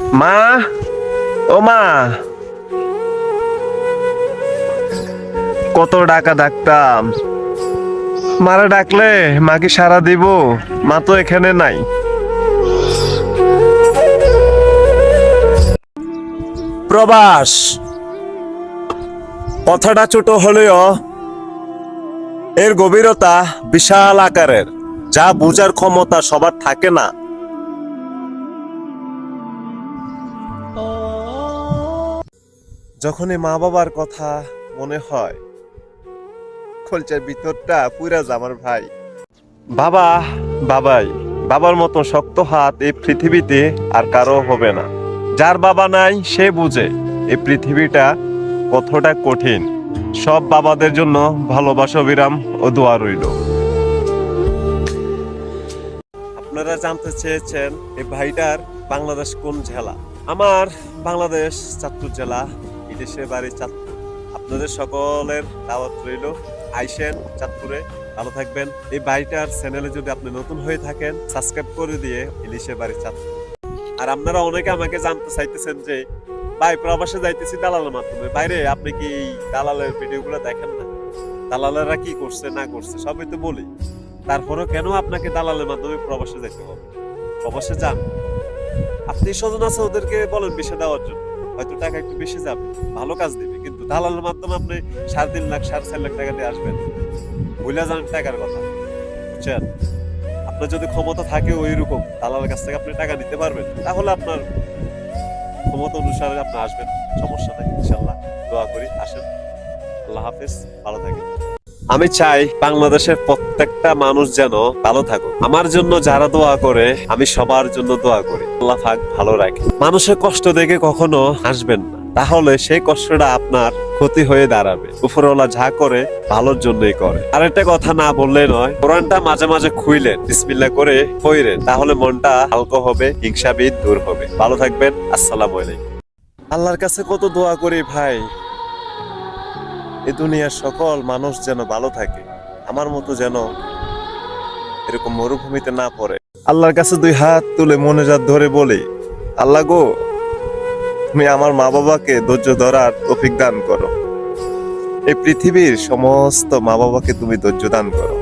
মা? ও মা। কত ডাকা ডাকতাম। মারা ডাকলে মা কি সারা দিব। মা তো এখানে নাই। প্রবাস। কথাটা ছোট হলেও এর গভীরতা বিশাল আকারের। যা বোঝার ক্ষমতা সবার থাকে না। যখনই মা বাবার কথা মনে হয়, খলচার ভিতরটা পুরা আমার ভাই। বাবা, বাবাই, বাবার মতো শক্ত হাত এই পৃথিবীতে আর কারও হবে না। যার বাবা নাই, সে বুঝে এই পৃথিবীটা কতটা কঠিন। সব বাবাদের জন্য ভালোবাসা বিরাম ও দোয়া রইল। আপনারা জানতে চেয়েছেন এই ভাইটার বাংলাদেশ কোন জেলা? আমার বাংলাদেশ চাঁদপুর জেলা। বিদেশের বাড়ি চাঁদপুর আপনাদের সকলের দাওয়াত রইল। আইসেন চাঁদপুরে। ভালো থাকবেন। এই বাড়িটার চ্যানেলে যদি আপনি নতুন হয়ে থাকেন সাবস্ক্রাইব করে দিয়ে ইলিশের বাড়ি চাঁদপুর আর আপনারা অনেকে আমাকে জানতে চাইতেছেন যে, ভাই, প্রবাসে যাইতেছি দালালের মাধ্যমে। বাইরে আপনি কি দালালের ভিডিওগুলো দেখেন না? দালালেরা কি করছে, না করছে, সবই তো বলি। তারপরেও কেন আপনাকে দালালের মাধ্যমে প্রবাসে যেতে হবে? প্রবাসে যান। আপনি স্বজন আছে ওদেরকে বলেন বিষয় দেওয়ার জন্য। হয়তো টাকা একটু বেশি যাবে, ভালো কাজ দিবে, কিন্তু দালালের মাধ্যমে আপনি সাড়ে তিন লাখ, সাড়ে চার লাখ টাকা দিয়ে আসবেন। ভুলে যান টাকার কথা, বুঝছেন? আপনার যদি ক্ষমতা থাকে ওই রকম দালালের কাছ থেকে আপনি টাকা নিতে পারবেন, তাহলে আপনার ক্ষমতা অনুসারে আপনি আসবেন, সমস্যা নাই, ইনশাল্লাহ, দোয়া করি, আসেন। আল্লাহ হাফেজ, ভালো থাকেন। আমি চাই বাংলাদেশের প্রত্যেকটা মানুষ যেন ভালো থাকুক। আমার জন্য যারা দোয়া করে, আমি সবার জন্য দোয়া করি। আল্লাহ পাক ভালো রাখে। মানুষের কষ্ট দেখে কখনো হাসবেন না। তাহলে সেই কষ্টটা আপনার ক্ষতি হয়ে দাঁড়াবে। উপরওয়ালা যা করে, ভালোর জন্যই করে। আর একটা কথা না বললে নয়, কোরআনটা মাঝে মাঝে খুইলেন, বিসমিল্লাহ করে কইরেন তাহলে মনটা হালকা হবে, হিংসাবিদ দূর হবে। ভালো থাকবেন, আসসালামু আল্লাহর কাছে কত দোয়া করি ভাই। এ দুনিয়ার সকল মানুষ যেন ভালো থাকে, আমার মতো যেন এরকম মরুভূমিতে না পড়ে। আল্লাহর কাছে দুই হাত তুলে মনে যাত ধরে বলি, আল্লাহ গো, তুমি আমার মা বাবাকে ধৈর্য ধরার তফিক দান করো। এই পৃথিবীর সমস্ত মা বাবাকে তুমি ধৈর্য দান করো।